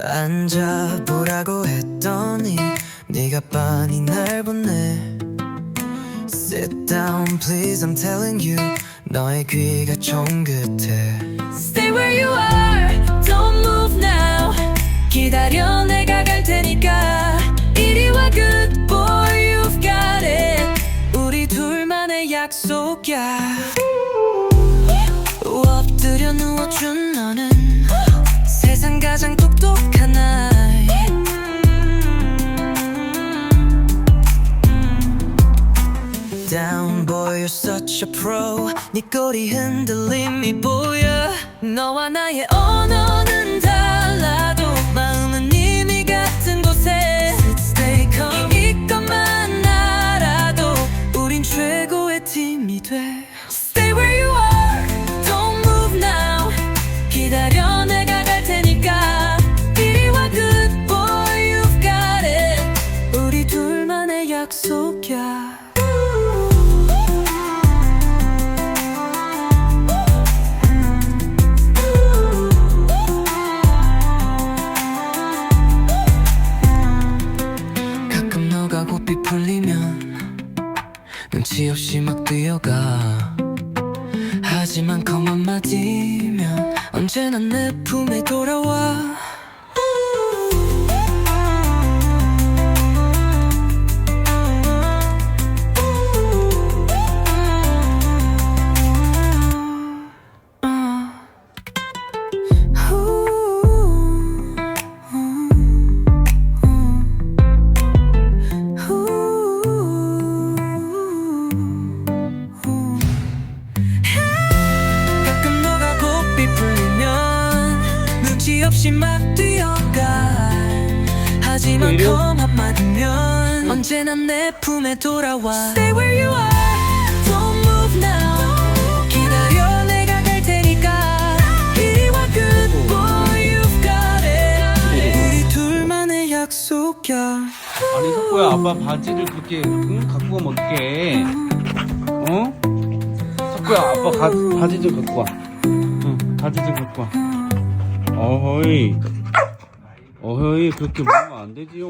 앉아보라고 했더니 네가 빤히 날 보내 Sit down please I'm telling you 너의 귀가 쫑긋해 Stay where you are, don't move now. 기다려 내가 갈 테니까. 이리 와 good boy, you've got it. 우리 둘만의 약속이야 엎드려 누워준 너는 세상 가장 똑 Down boy you're such a pro. 네 꼬리 흔들림이 보여. 너와 나의 언어는 달라도 마음은 이미 같은 곳에. Stay calm. 이것만 알아도 우린 최고의 팀이 돼 고삐 풀리면 눈치 없이 막 뛰어가. 하지만 컴 한마디면 언제나 내 품에 돌아와 없이 막 뛰어가 하지만? 컴 한마디면 언제나 내 품에 돌아와 Stay where you are, don't move now. 기다려 내가 갈 테니까. 이리 와 good boy, you've got it. 우리 둘만의 약속이야 아니 석구야 아빠 바지를 그렇게 응? 갖고 가면 어떡해 어? 석구야 아빠 가, 바지 좀 갖고 와 응, 바지 좀 갖고 와 어허이. 어허이 그렇게 먹으면 안 되지요